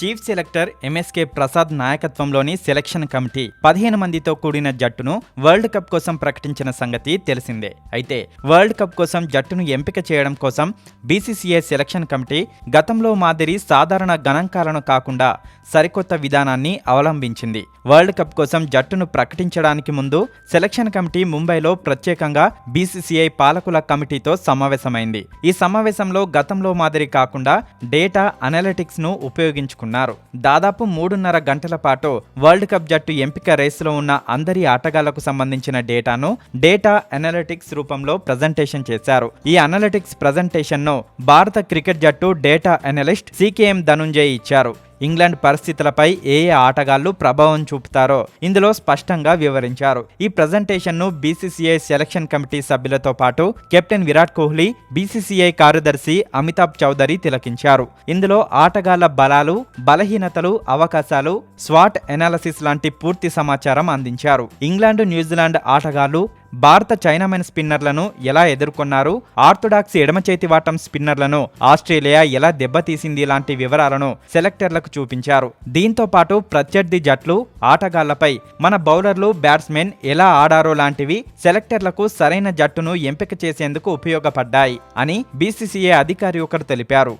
Chief selector MSK Prasad నాయకత్వంలోని selection committee పదిహేను మందితో కూడిన జట్టును వరల్డ్ కప్ కోసం ప్రకటించిన సంగతి తెలిసిందే. అయితే వరల్డ్ కప్ కోసం జట్టును ఎంపిక చేయడం కోసం బీసీసీఐ సెలక్షన్ కమిటీ గతంలో మాదిరి సాధారణ గణాంకాలను కాకుండా సరికొత్త విధానాన్ని అవలంబించింది. వరల్డ్ కప్ కోసం జట్టును ప్రకటించడానికి ముందు సెలక్షన్ కమిటీ ముంబైలో ప్రత్యేకంగా బీసీసీఐ పాలకుల కమిటీతో సమావేశమైంది. ఈ సమావేశంలో గతంలో మాదిరి కాకుండా డేటా అనలిటిక్స్ను ను పాల్గొన్నారు దాదాపు మూడున్నర గంటల పాటు వరల్డ్ కప్ జట్టు ఎంపిక రేసులో ఉన్న అందరి ఆటగాళ్ళకు సంబంధించిన డేటాను డేటా అనలిటిక్స్ రూపంలో ప్రజెంటేషన్ చేశారు. ఈ అనలిటిక్స్ ప్రజెంటేషన్ను భారత క్రికెట్ జట్టు డేటా అనలిస్ట్ సీకేఎం ధనుంజయ్ ఇచ్చారు. ఇంగ్లాండ్ పరిస్థితులపై ఏ ఏ ఆటగాళ్ళు ప్రభావం చూపుతారో ఇందులో స్పష్టంగా వివరించారు. ఈ ప్రజెంటేషన్ను బీసీసీఐ సెలక్షన్ కమిటీ సభ్యులతో పాటు కెప్టెన్ విరాట్ కోహ్లీ బీసీసీఐ కార్యదర్శి అమితాబ్ చౌదరి తిలకించారు. ఇందులో ఆటగాళ్ళ బలాలు బలహీనతలు అవకాశాలు స్వాట్ ఎనాలసిస్ లాంటి పూర్తి సమాచారం అందించారు. ఇంగ్లాండ్ న్యూజిలాండ్ ఆటగాళ్ళు భారత చైనామెన్ స్పిన్నర్లను ఎలా ఎదుర్కొన్నారు? ఆర్థోడాక్స్ ఎడమ చేతి వాటం స్పిన్నర్లను ఆస్ట్రేలియా ఎలా దెబ్బతీసింది లాంటి వివరాలను సెలెక్టర్లకు చూపించారు. దీంతో పాటు ప్రత్యర్థి జట్లు ఆటగాళ్ళపై మన బౌలర్లు బ్యాట్స్మెన్ ఎలా ఆడారో లాంటివి సెలెక్టర్లకు సరైన జట్టును ఎంపిక చేసేందుకు ఉపయోగపడ్డాయి అని బీసీసీఏ అధికారి ఒకరు తెలిపారు.